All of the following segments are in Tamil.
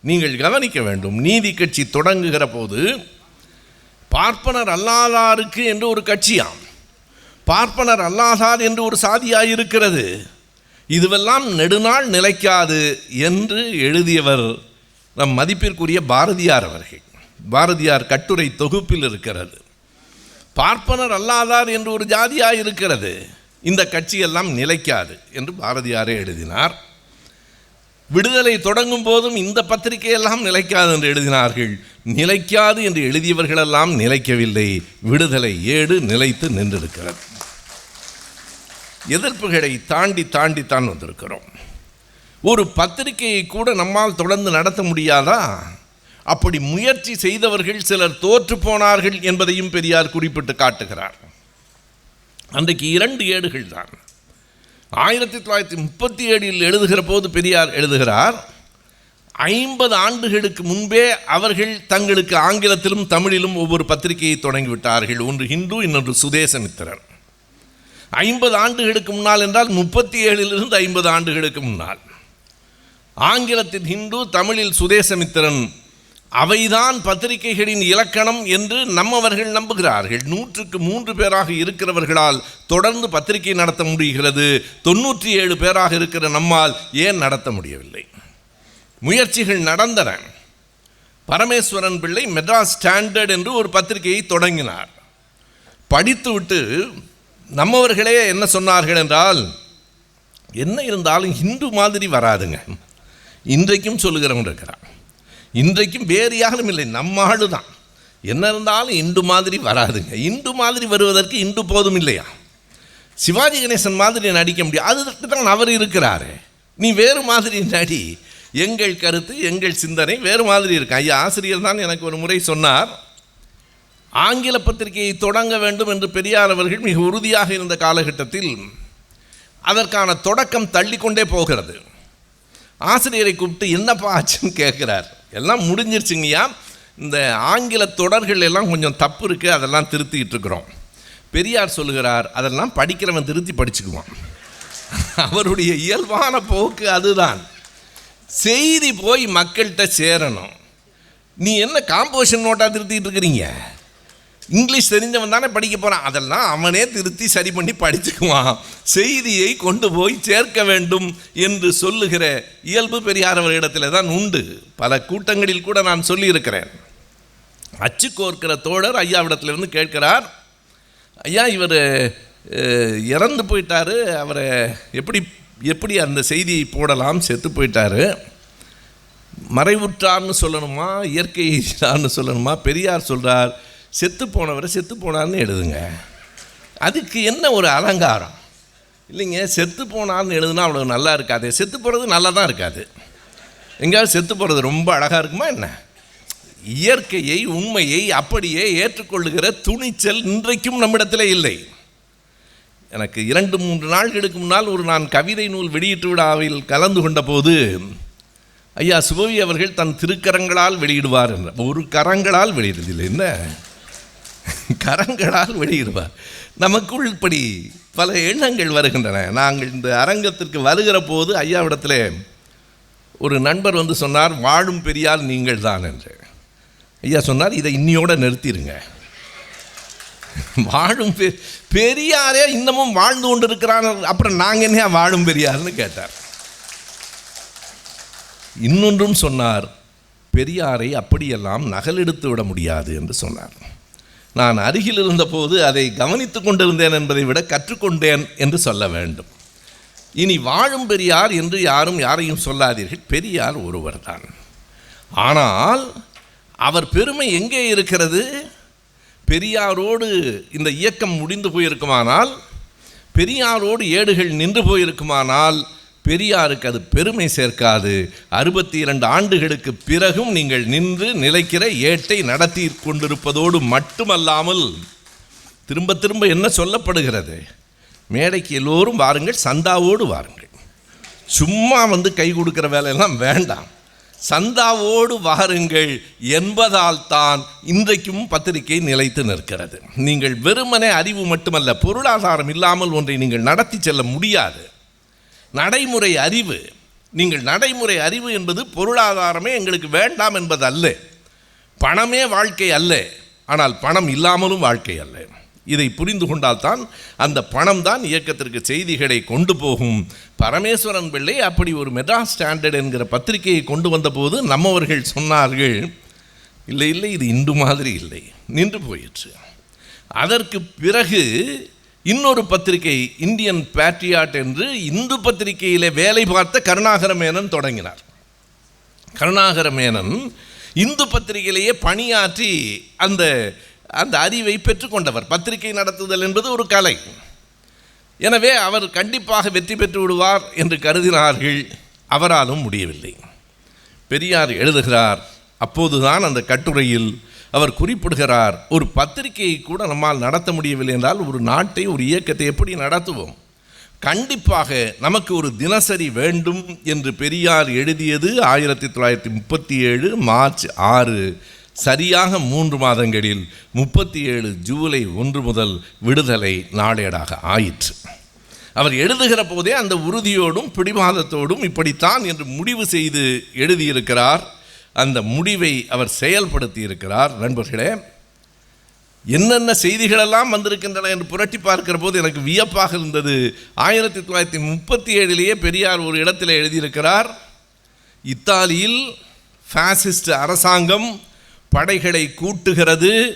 நீங்கள் கவனிக்க வேண்டும். நீதி கட்சி தொடங்குகிற போது பார்ப்பனர் அல்லாதாருக்கு என்று ஒரு கட்சியாம். பார்ப்பனர் அல்லாதார் என்று ஒரு சாதியாக இருக்கிறது. இதுவெல்லாம் நெடுநாள் நிலைக்காது என்று எழுதியவர் நம் மதிப்பிற்குரிய பாரதியார் அவர்கள். பாரதியார் கட்டுரை தொகுப்பில் இருக்கிறது. பார்ப்பனர் அல்லாதார் என்று ஒரு ஜாதியாக இருக்கிறது. இந்த கட்சியெல்லாம் நிலைக்காது என்று பாரதியாரே எழுதினார். விடுதலை தொடங்கும் போதும் இந்த பத்திரிகையெல்லாம் நிலைக்காது என்று எழுதினார்கள். நிலைக்காது என்று எழுதியவர்களெல்லாம் நிலைக்கவில்லை. விடுதலை ஏடு நிலைத்து நின்றிருக்கிறது. எதிர்ப்புகளை தாண்டி தாண்டி தான் வந்திருக்கிறோம். ஒரு பத்திரிகையை கூட நம்மால் தொடர்ந்து நடத்த முடியாதா? அப்படி முயற்சி செய்தவர்கள் சிலர் தோற்று போனார்கள் என்பதையும் பெரியார் குறிப்பிட்டு காட்டுகிறார். அன்றைக்கு இரண்டு ஏடுகள் தான். ஆயிரத்தி தொள்ளாயிரத்தி முப்பத்தி ஏழில் எழுதுகிற போது பெரியார் எழுதுகிறார் ஐம்பது ஆண்டுகளுக்கு முன்பே அவர்கள் தங்களுக்கு ஆங்கிலத்திலும் தமிழிலும் ஒவ்வொரு பத்திரிகையை தொடங்கிவிட்டார்கள். ஒன்று ஹிந்து இன்னொன்று சுதேசமித்திரன் ஐம்பது ஆண்டுகளுக்கு முன்னால் என்றால் முப்பத்தி ஏழிலிருந்து ஐம்பது ஆண்டுகளுக்கு முன்னால். ஆங்கிலத்தில் ஹிந்து தமிழில் சுதேசமித்திரன் அவைதான் பத்திரிகைகளின் இலக்கணம் என்று நம்மவர்கள் நம்புகிறார்கள். நூற்றுக்கு மூன்று பேராக இருக்கிறவர்களால் தொடர்ந்து பத்திரிகை நடத்த முடிகிறது. தொண்ணூற்றி ஏழு பேராக இருக்கிற நம்மால் ஏன் நடத்த முடியவில்லை? முயற்சிகள் நடந்தன. பரமேஸ்வரன் பிள்ளை மெட்ராஸ் ஸ்டாண்டர்ட் என்று ஒரு பத்திரிகையை தொடங்கினார். படித்துவிட்டு நம்மவர்களே என்ன சொன்னார்கள் என்றால் என்ன இருந்தாலும் ஹிந்து மாதிரி வராதுங்க. இன்றைக்கும் சொல்லுகிறவன் இருக்கிறான். இன்றைக்கும் வேறு யாரும் இல்லை. நம்ம ஆளு தான் என்ன இருந்தாலும் இண்டு மாதிரி வராதுங்க. இண்டு மாதிரி வருவதற்கு இண்டு போதும் இல்லையா? சிவாஜி கணேசன் மாதிரி நடிக்க முடியும். அதுக்கு தான் அவர் இருக்கிறாரு. நீ வேறு மாதிரி நடி. எங்கள் கருத்து எங்கள் சிந்தனை வேறு மாதிரி இருக்கு. ஐயா ஆசிரியர் தான் எனக்கு ஒரு முறை சொன்னார். ஆங்கில பத்திரிகையை தொடங்க வேண்டும் என்று பெரியார் அவர்கள் மிக உறுதியாக இருந்த காலகட்டத்தில் அதற்கான தொடக்கம் தள்ளிக்கொண்டே போகிறது. ஆசிரியரை கூப்பிட்டு என்னப்பா ஆச்சுன்னு கேட்குறார் எல்லாம் முடிஞ்சிருச்சுங்கய்யா. இந்த ஆங்கில தொடர்கள் எல்லாம் கொஞ்சம் தப்பு இருக்குது அதெல்லாம் திருத்திக்கிட்டு இருக்கிறோம். பெரியார் சொல்லுகிறார் அதெல்லாம் படிக்கிறவன் திருத்தி படிச்சுக்குவான். அவருடைய இயல்பான போக்கு அதுதான். செய்தி போய் மக்கள்கிட்ட சேரணும். நீ என்ன காம்போசிஷன் நோட்டாக திருத்திட்டு இருக்கிறீங்க? இங்கிலீஷ் தெரிஞ்சவன் தானே படிக்க போகிறான் அதெல்லாம் அவனே திருத்தி சரி பண்ணி படிச்சுக்குவான். செய்தியை கொண்டு போய் சேர்க்க வேண்டும் என்று சொல்லுகிற இயல்பு பெரியார் அவர்களிடத்தில் தான் உண்டு. பல கூட்டங்களில் கூட நான் சொல்லியிருக்கிறேன். அச்சு கோர்க்கிற தோழர் ஐயாவிடத்திலிருந்து கேட்கிறார் ஐயா இவர் இறந்து போயிட்டாரு. அவரை எப்படி எப்படி அந்த செய்தியை போடலாம்? செத்து போயிட்டாரு. மறைவுற்றார்னு சொல்லணுமா? இயற்கைன்னு சொல்லணுமா? பெரியார் சொல்கிறார் செத்து போனவரை செத்து போனார்னு எழுதுங்க. அதுக்கு என்ன ஒரு அலங்காரம்? இல்லைங்க செத்து போனார்னு எழுதுனா அவ்வளோ நல்லா இருக்காது. செத்து போகிறது நல்லா தான் இருக்காது. எங்கேயாவது செத்து போகிறது ரொம்ப அழகாக இருக்குமா என்ன? இயற்கையை உண்மையை அப்படியே ஏற்றுக்கொள்ளுகிற துணிச்சல் இன்றைக்கும் நம்மிடத்தில் இல்லை. எனக்கு இரண்டு மூன்று நாள்களுக்கு முன்னால் ஒரு நான் கவிதை நூல் வெளியீட்டு விழாவில் கலந்து கொண்ட போது ஐயா சுபவி அவர்கள் தன் திருக்கரங்களால் வெளியிடுவார் என்ற ஒரு கரங்களால் வெளியிடுதில்லை என்ன? கரங்களால் வெளியிடுவார். நமக்குள் இப்படி பல எண்ணங்கள் வருகின்றன. நாங்கள் இந்த அரங்கத்திற்கு வருகிற போது ஐயாவிடத்தில் ஒரு நண்பர் வந்து சொன்னார் வாழும் பெரியார் நீங்கள் தான் என்று. ஐயா சொன்னார் இதை இன்னியோட நிறுத்திடுங்க வாழும் பெ பெரியாரே இன்னமும் வாழ்ந்து கொண்டு இருக்கிறான் அப்புறம் நாங்கள் என்ன வாழும் பெரியார்னு கேட்டார். இன்னொன்றும் சொன்னார் பெரியாரை அப்படியெல்லாம் நகலெடுத்து விட முடியாது என்று சொன்னார். நான் அருகில் இருந்தபோது அதை கவனித்து கொண்டிருந்தேன் என்பதை விட கற்றுக்கொண்டேன் என்று சொல்ல வேண்டும். இனி வாழும் பெரியார் என்று யாரும் யாரையும் சொல்லாதீர்கள். பெரியார் ஒருவர்தான். ஆனால் அவர் பெருமை எங்கே இருக்கிறது? பெரியாரோடு இந்த இயக்கம் முடிந்து போயிருக்குமானால் பெரியாரோடு ஏடுகள் நின்று போயிருக்குமானால் பெரியாருக்கு அது பெருமை சேர்க்காது. அறுபத்தி இரண்டு ஆண்டுகளுக்கு பிறகும் நீங்கள் நின்று நிலைக்கிற ஏட்டை நடத்தி கொண்டிருப்பதோடு மட்டுமல்லாமல் திரும்ப திரும்ப என்ன சொல்லப்படுகிறது? மேடைக்கு எல்லோரும் வாருங்கள் சந்தாவோடு வாருங்கள். சும்மா வந்து கை கொடுக்குற வேலையெல்லாம் வேண்டாம். சந்தாவோடு வாருங்கள் என்பதால் தான் இன்றைக்கும் பத்திரிகை நிலைத்து நிற்கிறது. நீங்கள் வெறுமனே அறிவு மட்டுமல்ல பொருளாதாரம் இல்லாமல் ஒன்றை நீங்கள் நடத்தி செல்ல முடியாது. நடைமுறை அறிவு. நீங்கள் நடைமுறை அறிவு என்பது பொருளாதாரமே எங்களுக்கு வேண்டாம் என்பது அல்ல பணமே வாழ்க்கை அல்ல. ஆனால் பணம் இல்லாமலும் வாழ்க்கை அல்ல. இதை புரிந்து கொண்டால்தான் அந்த பணம் தான் இயக்கத்திற்கு செய்திகளை கொண்டு போகும். பரமேஸ்வரன் பிள்ளை அப்படி ஒரு மெட்ராஸ் ஸ்டாண்டர்ட் என்கிற பத்திரிகையை கொண்டு வந்தபோது நம்மவர்கள் சொன்னார்கள் இல்லை இல்லை இது இந்து மாதிரி இல்லை. நின்று போயிற்று. அதற்கு பிறகு இன்னொரு பத்திரிகை இந்தியன் பேட்ரியாட் என்று இந்து பத்திரிகையிலே வேலை பார்த்த கருணாகர மேனன் தொடங்கினார். கருணாகர மேனன் இந்து பத்திரிகையிலேயே பணியாற்றி அந்த அந்த அறிவை பெற்றுக்கொண்டவர். பத்திரிகை நடத்துதல் என்பது ஒரு கலை. எனவே அவர் கண்டிப்பாக வெற்றி பெற்று விடுவார் என்று கருதினார்கள். அவராலும் முடியவில்லை. பெரியார் எழுதுகிறார் அப்போதுதான் அந்த கட்டுரையில் அவர் குறிப்பிடுகிறார் ஒரு பத்திரிகையை கூட நம்மால் நடத்த முடியவில்லை என்றால் ஒரு நாட்டை ஒரு இயக்கத்தை எப்படி நடத்துவோம்? கண்டிப்பாக நமக்கு ஒரு தினசரி வேண்டும் என்று பெரியார் எழுதியது ஆயிரத்தி தொள்ளாயிரத்தி முப்பத்தி ஏழு மார்ச் ஆறு. சரியாக மூன்று மாதங்களில் முப்பத்தி ஏழு ஜூலை ஒன்று முதல் விடுதலை நாளேடாக ஆயிற்று. அவர் எழுதுகிற போதே அந்த உறுதியோடும் பிடிவாதத்தோடும் இப்படித்தான் என்று முடிவு செய்து எழுதியிருக்கிறார். அந்த முடிவை அவர் செயல்படுத்தி இருக்கிறார் நண்பர்களே என்னென்ன செய்திகளெல்லாம் வந்திருக்கின்றன என்று புரட்டி பார்க்கிற போது எனக்கு வியப்பாக இருந்தது. ஆயிரத்தி தொள்ளாயிரத்தி முப்பத்தி ஏழிலேயே பெரியார் ஒரு இடத்தில் எழுதியிருக்கிறார் இத்தாலியில் ஃபாசிஸ்ட் அரசாங்கம் படைகளை கூட்டுகிறது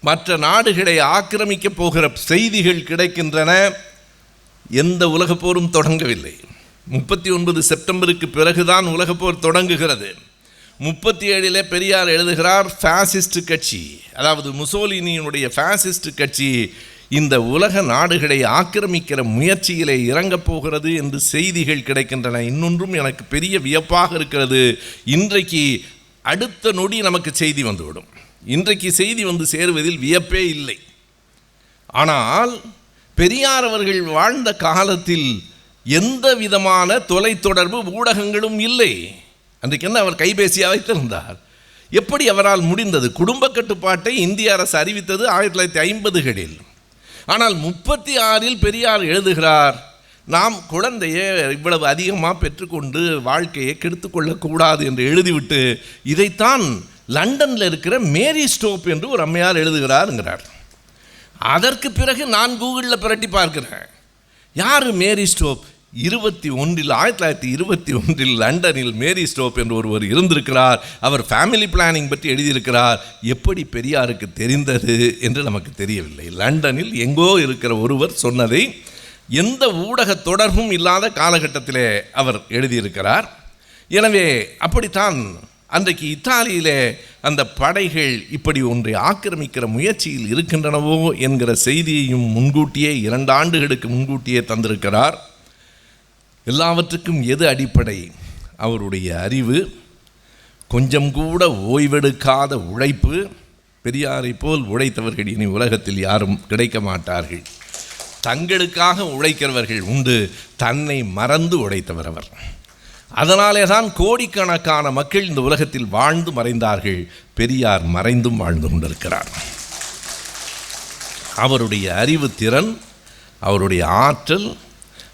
மற்ற நாடுகளை ஆக்கிரமிக்கப் போகிற செய்திகள் கிடைக்கின்றன. எந்த உலகப்போரும் தொடங்கவில்லை. முப்பத்தி ஒன்பது செப்டம்பருக்கு பிறகுதான் உலகப்போர் தொடங்குகிறது. முப்பத்தி ஏழில் பெரியார் எழுதுகிறார் ஃபேசிஸ்ட் கட்சி அதாவது முசோலினியினுடைய ஃபேசிஸ்ட் கட்சி இந்த உலக நாடுகளை ஆக்கிரமிக்கிற முயற்சியிலே இறங்கப் போகிறது என்று செய்திகள் கிடைக்கின்றன. இன்னொன்றும் எனக்கு பெரிய வியப்பாக இருக்கிறது. இன்றைக்கு அடுத்த நொடி நமக்கு செய்தி வந்துவிடும். இன்றைக்கு செய்தி வந்து சேருவதில் வியப்பே இல்லை. ஆனால் பெரியார் அவர்கள் வாழ்ந்த காலத்தில் எந்த விதமான தொலைத்தொடர்பு ஊடகங்களும் இல்லை. அன்றைக்கு என்ன அவர் கைபேசியாக வைத்திருந்தார் எப்படி அவரால் முடிந்தது? குடும்ப கட்டுப்பாட்டை இந்திய அரசு அறிவித்தது ஆயிரத்தி தொள்ளாயிரத்தி ஐம்பதுகளில். ஆனால் முப்பத்தி ஆறில் பெரியார் எழுதுகிறார் நாம் குழந்தையை இவ்வளவு அதிகமாக பெற்றுக்கொண்டு வாழ்க்கையை கெடுத்துக்கொள்ளக்கூடாது என்று எழுதிவிட்டு இதைத்தான் லண்டனில் இருக்கிற மேரி ஸ்டோப் என்று ஒரு அம்மையார் எழுதுகிறாருங்கிறார். அதற்கு பிறகு நான் கூகுளில் புரட்டி பார்க்கிறேன். யார் மேரி ஸ்டோப்? இருபத்தி ஒன்றில் ஆயிரத்தி தொள்ளாயிரத்தி இருபத்தி ஒன்றில் லண்டனில் மேரி ஸ்டோப் என்று ஒருவர் இருந்திருக்கிறார். அவர் ஃபேமிலி பிளானிங் பற்றி எழுதியிருக்கிறார். எப்படி பெரியாருக்கு தெரிந்தது என்று நமக்கு தெரியவில்லை. லண்டனில் எங்கோ இருக்கிற ஒருவர் சொன்னதை எந்த ஊடக தொடர்பும் இல்லாத காலகட்டத்திலே அவர் எழுதியிருக்கிறார். எனவே அப்படித்தான் அன்றைக்கு இத்தாலியிலே அந்த படைகள் இப்படி ஒன்றை ஆக்கிரமிக்கிற முயற்சியில் இருக்கின்றனவோ என்கிற செய்தியையும் முன்கூட்டியே இரண்டு ஆண்டுகளுக்கு முன்கூட்டியே தந்திருக்கிறார். எல்லாவற்றுக்கும் எது அடிப்படை? அவருடைய அறிவு கொஞ்சம் கூட ஓய்வெடுக்காத உழைப்பு பெரியாரை போல் உழைத்தவர்கள் இனி உலகத்தில் யாரும் கிடைக்க மாட்டார்கள். தங்களுக்காக உழைக்கிறவர்கள் உண்டு தன்னை மறந்து உழைத்தவர் அவர். அதனாலே தான் கோடிக்கணக்கான மக்கள் இந்த உலகத்தில் வாழ்ந்து மறைந்தார்கள் பெரியார் மறைந்தும் வாழ்ந்து கொண்டிருக்கிறார். அவருடைய அறிவு திறன் அவருடைய ஆற்றல்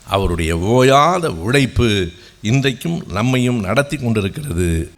அவருடைய ஓயாத உழைப்பு இன்றைக்கும் நம்மையும் நடத்தி கொண்டிருக்கிறது.